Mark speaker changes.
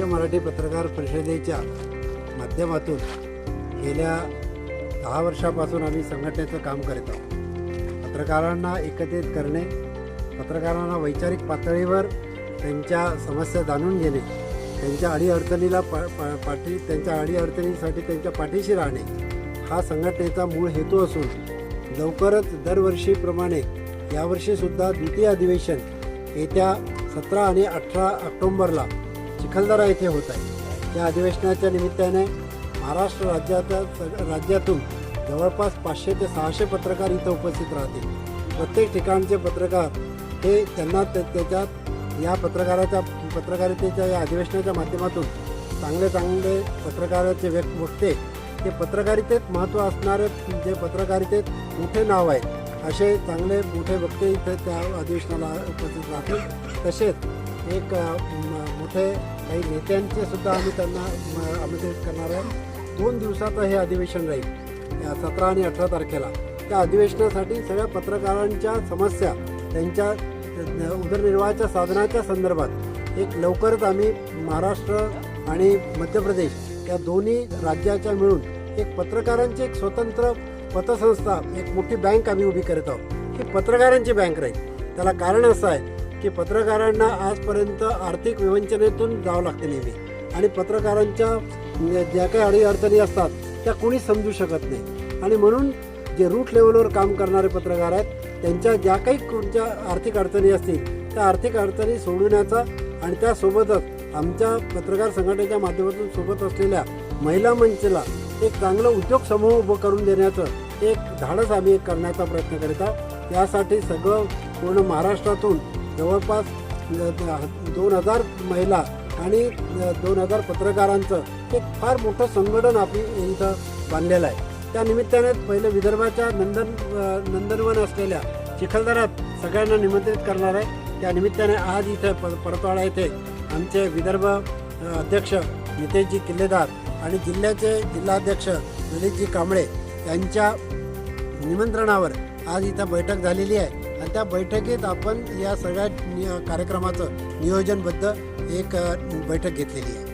Speaker 1: राज्य मराठी पत्रकार परिषदेच्या माध्यमातून गेल्या दहा वर्षापासून आम्ही संघटनेचं काम करीत आहोत. पत्रकारांना एकत्रित करणे पत्रकारांना वैचारिक पातळीवर त्यांच्या समस्या जाणून घेणे त्यांच्या अडीअडचणीला पा पा पाठी त्यांच्या अडीअडचणीसाठी त्यांच्या पाठीशी राहणे हा संघटनेचा मूळ हेतू असून लवकरच दरवर्षीप्रमाणे यावर्षीसुद्धा द्वितीय अधिवेशन येत्या सतरा आणि अठरा ऑक्टोंबरला चिखलदरा येथे होत आहे. या अधिवेशनाच्या निमित्ताने महाराष्ट्र राज्याच्या राज्यातून जवळपास पाचशे ते सहाशे पत्रकार इथं उपस्थित राहतील. प्रत्येक ठिकाणचे पत्रकार हे त्यांना त्या- त्याच्यात या पत्रकाराच्या पत्रकारितेच्या या अधिवेशनाच्या माध्यमातून चांगले चांगले पत्रकाराचे व्यक्त मोठते ते पत्रकारितेत महत्त्व असणारे जे पत्रकारितेत मोठे नाव आहे असे चांगले मोठे वक्ते इथे त्या अधिवेशनाला उपस्थित राहतील. तसेच एक मोठे काही नेत्यांचे सुद्धा आम्ही त्यांना म- आमंत्रित करणार आहे दोन दिवसाचं हे अधिवेशन राहील सतरा आणि अठरा तारखेला. त्या अधिवेशनासाठी सगळ्या पत्रकारांच्या समस्या त्यांच्या उदरनिर्वाहाच्या साधनाच्या संदर्भात एक लवकरच आम्ही महाराष्ट्र आणि मध्य प्रदेश या दोन्ही राज्याच्या मिळून एक पत्रकारांची एक स्वतंत्र पतसंस्था एक मोठी बँक आम्ही उभी करत आहोत. ही पत्रकारांची बँक राहील. त्याला कारण असं आहे की पत्रकारांना आजपर्यंत आर्थिक विवंचनेतून जावं लागते नेहमी. आणि पत्रकारांच्या ज्या काही अडीअडचणी असतात त्या कोणीच समजू शकत नाही. आणि म्हणून जे रूट लेवलवर काम करणारे पत्रकार आहेत त्यांच्या ज्या काही कोणत्या आर्थिक अडचणी असतील त्या आर्थिक अडचणी सोडवण्याचा आणि त्यासोबतच आमच्या पत्रकार संघटनेच्या माध्यमातून सोबत असलेल्या महिला मंचला एक चांगलं उद्योग समूह उभं करून देण्याचं एक धाडस आम्ही एक करण्याचा प्रयत्न करीत आहोत. यासाठी सगळं पूर्ण महाराष्ट्रातून जवळपास दोन हजार महिला आणि दोन हजार पत्रकारांचं एक फार मोठं संघटन आपली इथं बांधलेलं आहे. त्या निमित्ताने पहिले विदर्भाच्या नंदन नंदनवन असलेल्या चिखलदऱ्यात सगळ्यांना निमंत्रित करणार आहे. त्या निमित्ताने आज इथे प परतवाडा येथे आमचे विदर्भ अध्यक्ष नितेशजी किल्लेदार आणि जिल्ह्याचे जिल्हाध्यक्ष ललितजी कांबळे यांच्या निमंत्रणावर आज इथं बैठक झालेली आहे. आणि त्या बैठकीत आपण या सगळ्या कार्यक्रमाचं नियोजनबद्ध एक बैठक घेतलेली आहे.